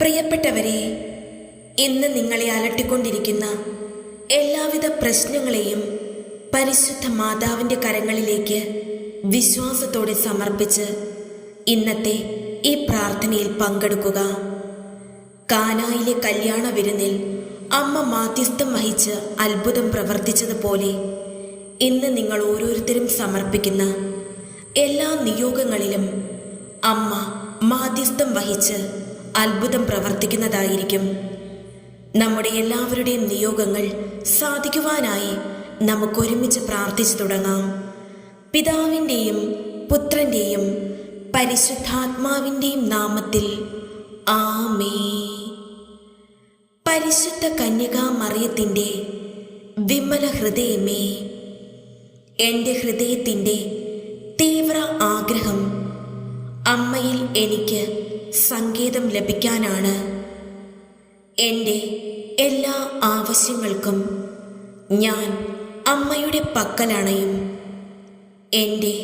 പ്രിയപ്പെട്ടവരെ ഇന്ന് നിങ്ങളെ അലട്ടിക്കൊണ്ടിരിക്കുന്ന എല്ലാവിധ പ്രശ്നങ്ങളെയും പരിശുദ്ധ മാതാവിന്റെ കരങ്ങളിലേക്ക് വിശ്വാസത്തോടെ സമർപ്പിച്ച് ഇന്നത്തെ ഈ പ്രാർത്ഥനയിൽ പങ്കെടുക്കുക. കാനായിലെ കല്യാണ വിരുന്നിൽ അമ്മ മാധ്യസ്ഥം വഹിച്ച് അത്ഭുതം പ്രവർത്തിച്ചതുപോലെ ഇന്ന് നിങ്ങൾ ഓരോരുത്തരും സമർപ്പിക്കുന്ന എല്ലാ നിയോഗങ്ങളിലും അമ്മ മാധ്യസ്ഥം വഹിച്ച് അത്ഭുതം പ്രവർത്തിക്കുന്നതായിരിക്കും. നമ്മുടെ എല്ലാവരുടെയും നിയോഗങ്ങൾ സാധിക്കുവാനായി നമുക്കൊരുമിച്ച് പ്രാർത്ഥിച്ചു തുടങ്ങാം. പിതാവിന്റെയും പുത്രന്റെയും പരിശുദ്ധാത്മാവിന്റെയും നാമത്തിൽ ആമേ. പരിശുദ്ധ കന്യകാ മറിയത്തിന്റെ വിമല ഹൃദയമേ. എന്റെ ഹൃദയത്തിന്റെ തീവ്ര ആഗ്രഹം അമ്മയിൽ എനിക്ക് സംഗീതം ലഭിക്കാനാണ് എന്റെ എല്ലാ ആവശ്യങ്ങൾക്കും ഞാൻ അമ്മയുടെ പക്കലണയും എന്റെ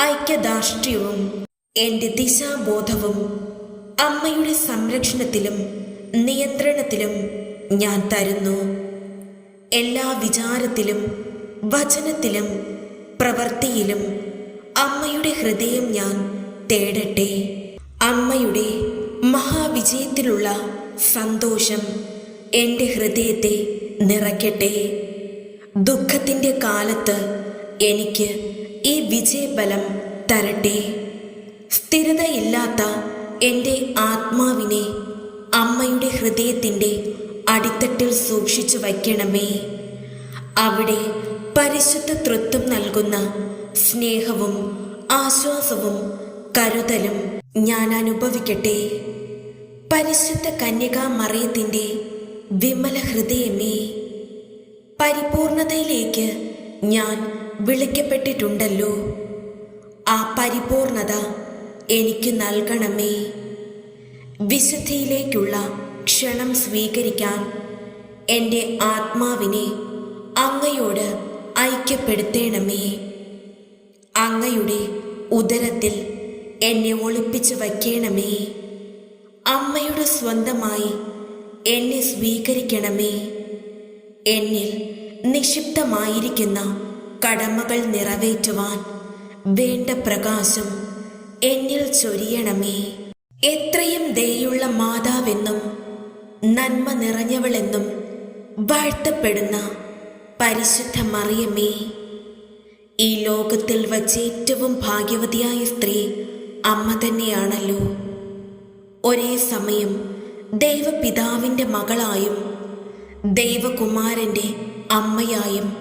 ഐക്യദാർഷ്ട്യവും എന്റെ ദിശാബോധവും അമ്മയുടെ സംരക്ഷണത്തിലും നിയന്ത്രണത്തിലും ഞാൻ തരുന്നു. എല്ലാ വിചാരത്തിലും വചനത്തിലും പ്രവൃത്തിയിലും അമ്മയുടെ ഹൃദയം ഞാൻ തേടട്ടെ. അമ്മയുടെ മഹാവിജയത്തിലുള്ള സന്തോഷം എന്റെ ഹൃദയത്തെ നിറയ്ക്കട്ടെ. ദുഃഖത്തിന്റെ കാലത്ത് എനിക്ക് ഈ വിജയബലം തരട്ടെ. സ്ഥിരതയില്ലാത്ത എന്റെ ആത്മാവിനെ അമ്മയുടെ ഹൃദയത്തിന്റെ അടിത്തട്ടിൽ സൂക്ഷിച്ചു വയ്ക്കണമേ. അവിടെ പരിശുദ്ധ തൃത്വം നൽകുന്ന സ്നേഹവും ആശ്വാസവും കരുതലും ഞാൻ അനുഭവിക്കട്ടെ പരിശുദ്ധ കന്യകാ മറിയത്തിന്റെ വിമല ഹൃദയമേ പരിപൂർണതയിലേക്ക് ഞാൻ വിളിക്കപ്പെട്ടിട്ടുണ്ടല്ലോ. ആ പരിപൂർണത എനിക്ക് നൽകണമേ. വിശുദ്ധിയിലേക്കുള്ള ക്ഷണം സ്വീകരിക്കാൻ എന്റെ ആത്മാവിനെ അങ്ങയോട് ഐക്യപ്പെടുത്തേണമേ. അങ്ങയുടെ ഉദരത്തിൽ എന്നെ ഒളിപ്പിച്ചു വയ്ക്കണമേ. അമ്മയുടെ സ്വന്തമായി എന്നെ സ്വീകരിക്കണമേ. എന്നിൽ നിക്ഷിപ്തമായിരിക്കുന്ന കടമകൾ നിറവേറ്റുവാൻ വേണ്ട പ്രകാശം എന്നിൽ ചൊരിയണമേ. എത്രയും ദയുള്ള മാതാവെന്നും നന്മ നിറഞ്ഞവളെന്നും വാഴ്ത്തപ്പെടുന്ന പരിശുദ്ധ മറിയമേ. ഈ ലോകത്തിൽ വച്ച് ഏറ്റവും ഭാഗ്യവതിയായ സ്ത്രീ അമ്മ തന്നെയാണല്ലോ. ഒരേ സമയം ദൈവപിതാവിന്റെ മകളായും ദൈവകുമാരന്റെ അമ്മയായും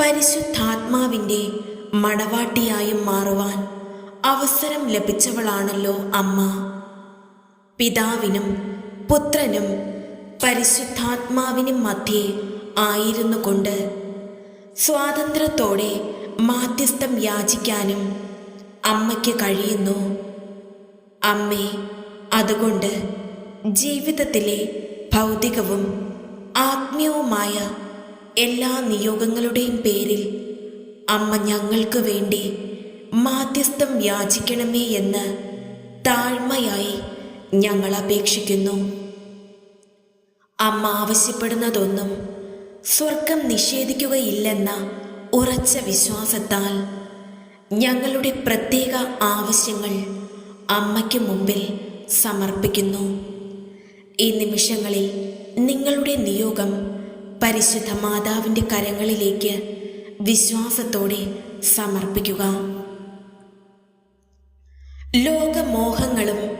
പരിശുദ്ധാത്മാവിന്റെ മടവാട്ടിയായും മാറുവാൻ അവസരം ലഭിച്ചവളാണല്ലോ അമ്മ. പിതാവിനും പുത്രനും പരിശുദ്ധാത്മാവിനും മധ്യേ ആയിരുന്നു കൊണ്ട് സ്വാതന്ത്ര്യത്തോടെ മാധ്യസ്ഥം യാചിക്കാനും അമ്മയ്ക്ക് കഴിയുന്നു. അമ്മേ അതുകൊണ്ട് ജീവിതത്തിലെ ഭൗതികവും ആത്മീയവുമായ എല്ലാ നിയോഗങ്ങളുടെയും പേരിൽ അമ്മ ഞങ്ങൾക്ക് വേണ്ടി മാധ്യസ്ഥം യാചിക്കണമേ എന്ന് താഴ്മയായി ഞങ്ങൾ അപേക്ഷിക്കുന്നു. അമ്മ ആവശ്യപ്പെടുന്നതൊന്നും സ്വർഗം നിഷേധിക്കുകയില്ലെന്ന ഉറച്ച വിശ്വാസത്താൽ ഞങ്ങളുടെ പ്രത്യേക ആവശ്യങ്ങൾ അമ്മയ്ക്ക് മുമ്പിൽ സമർപ്പിക്കുന്നു. ഈ നിമിഷങ്ങളിൽ നിങ്ങളുടെ നിയോഗം പരിശുദ്ധ മാതാവിന്റെ കരങ്ങളിലേക്ക് വിശ്വാസത്തോടെ സമർപ്പിക്കുക. ലോകമോഹങ്ങളും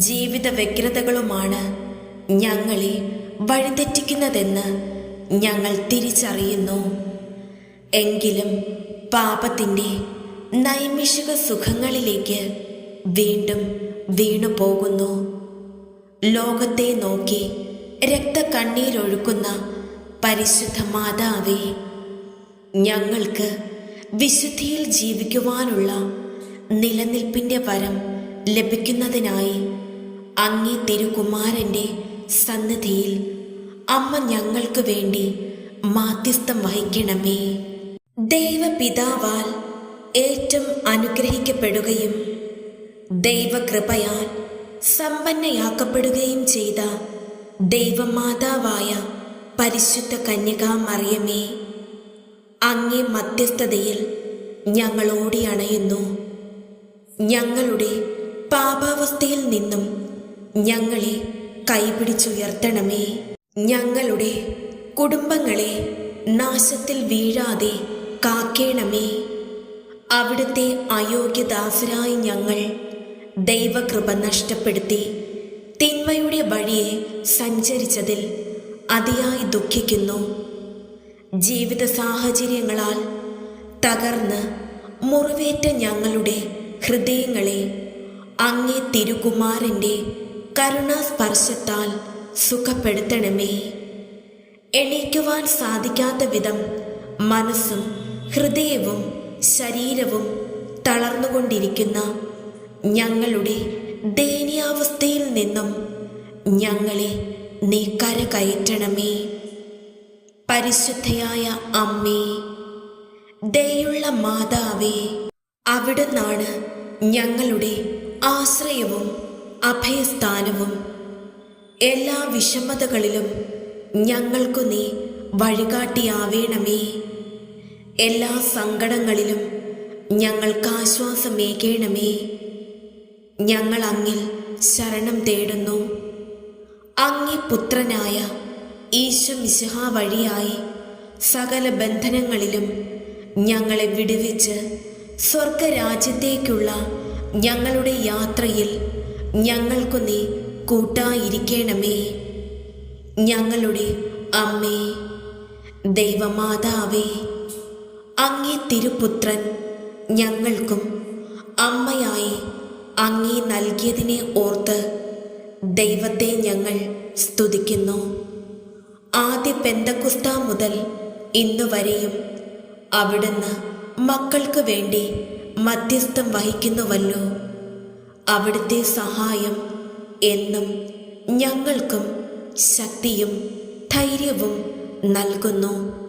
ജീവിത വ്യഗ്രതകളുമാണ് ഞങ്ങളെ വഴിതെറ്റിക്കുന്നതെന്ന് ഞങ്ങൾ തിരിച്ചറിയുന്നു. എങ്കിലും പാപത്തിന്റെ നൈമിഷിക സുഖങ്ങളിലേക്ക് വീണ്ടും വീണു പോകുന്നു. ലോകത്തെ നോക്കി രക്തക്കണ്ണീരൊഴുക്കുന്ന പരിശുദ്ധ മാതാവേ ഞങ്ങൾക്ക് വിശുദ്ധിയിൽ ജീവിക്കുവാനുള്ള നിലനിൽപ്പിന്റെ വരം ലഭിക്കുന്നതിനായി അങ്ങേ തിരുകുമാരന്റെ സന്നിധിയിൽ അമ്മ ഞങ്ങൾക്ക് വേണ്ടി മാധ്യസ്ഥം വഹിക്കണമേ. ദൈവപിതാവാൽ ഏറ്റവും അനുഗ്രഹിക്കപ്പെടുകയും ദൈവകൃപയാൽ സമ്പന്നയാക്കപ്പെടുകയും ചെയ്ത ദൈവമാതാവായ പരിശുദ്ധ കന്യകാ മറിയമേ അങ്ങേ മധ്യസ്ഥതയിൽ ഞങ്ങളോടി അണയുന്നു. ഞങ്ങളുടെ പാപാവസ്ഥയിൽ നിന്നും ഞങ്ങളെ കൈപിടിച്ചുയർത്തണമേ. ഞങ്ങളുടെ കുടുംബങ്ങളെ നാശത്തിൽ വീഴാതെ കാക്കേണമേ. അവിടുത്തെ അയോഗ്യദാസരായി ഞങ്ങൾ ദൈവകൃപ നഷ്ടപ്പെടുത്തി തിന്മയുടെ വഴിയെ സഞ്ചരിച്ചതിൽ അതിയായി ദുഃഖിക്കുന്നു. ജീവിത സാഹചര്യങ്ങളാൽ തകർന്ന് മുറിവേറ്റ ഞങ്ങളുടെ ഹൃദയങ്ങളെ അങ്ങേ തിരുകുമാരന്റെ കരുണാസ്പർശത്താൽ സുഖപ്പെടുത്തണമേ. എണീക്കുവാൻ സാധിക്കാത്ത വിധം മനസ്സും ഹൃദയവും ശരീരവും തളർന്നുകൊണ്ടിരിക്കുന്ന ഞങ്ങളുടെ ദയനീയാവസ്ഥയിൽ നിന്നും ഞങ്ങളെ നീ കരകയറ്റണമേ. പരിശുദ്ധയായ അമ്മേ ദയുള്ള മാതാവേ അവിടുന്നാണ് ഞങ്ങളുടെ ആശ്രയവും അഭയസ്ഥാനവും. എല്ലാ വിഷമതകളിലും ഞങ്ങൾക്കു നീ വഴികാട്ടിയാവേണമേ. എല്ലാ സങ്കടങ്ങളിലും ഞങ്ങൾക്ക് ആശ്വാസമേകേണമേ. ഞങ്ങൾ അങ്ങിൽ ശരണം തേടുന്നു. അങ്ങി പുത്രനായ ഈശോ മിശിഹ വഴിയായി സകല ബന്ധനങ്ങളിലും ഞങ്ങളെ വിടുവിച്ച് സ്വർഗരാജ്യത്തേക്കുള്ള ഞങ്ങളുടെ യാത്രയിൽ ഞങ്ങൾക്കു നീ കൂട്ടായിരിക്കണമേ. ഞങ്ങളുടെ അമ്മേ ദൈവമാതാവേ അങ്ങേ തിരുപുത്രൻ ഞങ്ങൾക്കും അമ്മയായി അങ്ങേ നൽകിയതിനെ ഓർത്ത് ദൈവത്തെ ഞങ്ങൾ സ്തുതിക്കുന്നു. ആദ്യ പെന്തക്കുസ്ത മുതൽ ഇന്നുവരെയും അവിടുന്ന് മക്കൾക്ക് വേണ്ടി മധ്യസ്ഥം വഹിക്കുന്നുവല്ലോ. അവിടുത്തെ സഹായം എന്നും ഞങ്ങൾക്കും ശക്തിയും ധൈര്യവും നൽകുന്നു.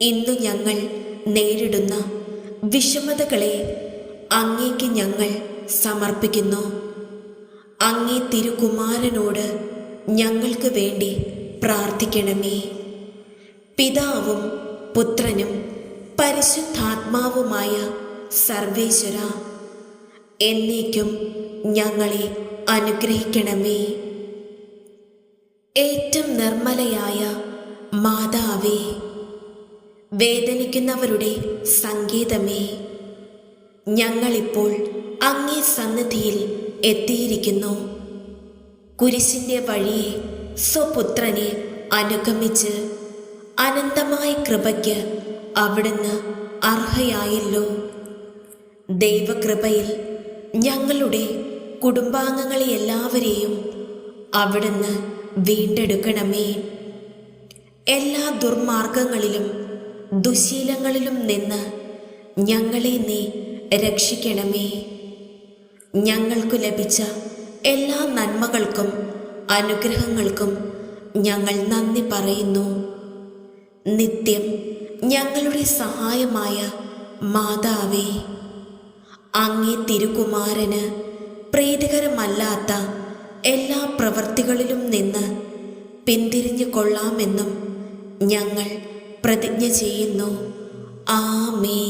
ഇന്നു ഞങ്ങൾ നേരിടുന്ന വിഷമതകളെ അങ്ങേക്ക് ഞങ്ങൾ സമർപ്പിക്കുന്നു. അങ്ങേ തിരുകുമാരനോട് ഞങ്ങൾക്ക് വേണ്ടി പ്രാർത്ഥിക്കണമേ. പിതാവും പുത്രനും പരിശുദ്ധാത്മാവുമായ സർവേശ്വര എന്നേക്കും ഞങ്ങളെ അനുഗ്രഹിക്കണമേ. ഏറ്റവും നിർമ്മലയായ മാതാവേ വേദനിക്കുന്നവരുടെ സംഗീതമേ ഞങ്ങളിപ്പോൾ അങ്ങേ സന്നിധിയിൽ എത്തിയിരിക്കുന്നു. കുരിശിന്റെ വഴിയെ സ്വപുത്രനെ അനുഗമിച്ച് അനന്തമായ കൃപയ്ക്ക് അവിടുന്ന് അർഹയായല്ലോ. ദൈവകൃപയിൽ ഞങ്ങളുടെ കുടുംബാംഗങ്ങളെ എല്ലാവരെയും അവിടുന്ന് വീണ്ടെടുക്കണമേ. എല്ലാ ദുർമാർഗങ്ങളിലും ദുശീലങ്ങളിലും നിന്ന് ഞങ്ങളെ നീ രക്ഷിക്കണമേ. ഞങ്ങൾക്കു ലഭിച്ച എല്ലാ നന്മകൾക്കും അനുഗ്രഹങ്ങൾക്കും ഞങ്ങൾ നന്ദി പറയുന്നു. നിത്യം ഞങ്ങളുടെ സഹായമായ മാതാവേ അങ്ങേ തിരുകുമാരന് പ്രീതികരമല്ലാത്ത എല്ലാ പ്രവൃത്തികളിലും നിന്ന് പിന്തിരിഞ്ഞു കൊള്ളാമെന്നും ഞങ്ങൾ പ്രതിജ്ഞ ചെയ്യുന്നു. ആമേ